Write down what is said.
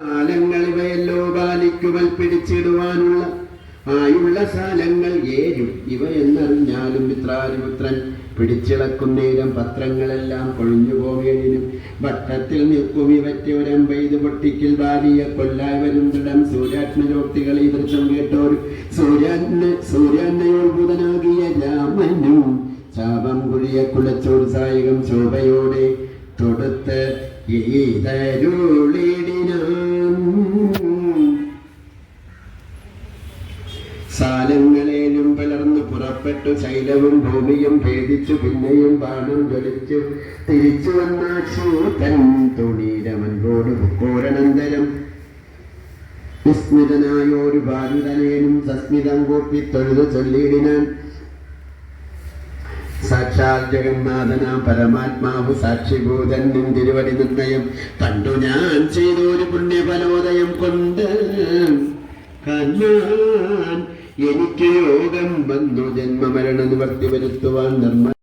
കാലങ്ങൾ ഇവയല്ലോ ബാലിക്കുമൽ പിടിച്ചിടുവാനുള്ള ആയുള്ള സാലങ്ങൾ ഏഴും ഇവ എന്നറിഞ്ഞാലും മിത്രാരിപുത്രൻ പിടിച്ചിളക്കുന്നേരം പത്രങ്ങളെല്ലാം കൊഴിഞ്ഞു പോകേനും വട്ടത്തിൽ നിൽക്കും ഇവറ്റ ഒരമ്പെയ്ത് പൊട്ടിക്കിൽ ബാലിയ കൊല്ലായി വരും ദൃഢം സൂര്യാത്മജോക്തികൾ ഈ ദൃശ്യം കേട്ടോർ സൂര്യാജ്ഞ സൂര്യാന്നയോത്ഭുതനാകിയ രാമനും ശാപം കുഴിയ കുളച്ചോർ സായകം ശോഭയോടെ തൊടുത്ത് ഈതരുളിടിനാം സാലങ്ങളേലും പിളർന്നു പുറപ്പെട്ടു ശൈലവും ഭൂമിയും ഭേദിച്ചു പിന്നെയും പാടും ജ്വലിച്ചു. തിരിച്ചു വന്ന ശൂതൻ തുണീരമൻപോട് വിസ്മിതനായ ഒരു ബാലുതനേനും സസ്മിതം കൂപ്പി തൊഴുതു ചൊല്ലിയിടിനാൻ. സാക്ഷാൽ ജഗന്നാഥന പരമാത്മാവ് സാക്ഷിഭൂതൻ തിരുവടി നിർണയം. കണ്ടു ഞാൻ ചെയ്തൊരു പുണ്യഫലോദയം കൊണ്ട് കാണാൻ എനിക്ക് യോഗം വന്നു. ജന്മമരണ നിവർത്തി വരുത്തുവാൻ നിർമ്മല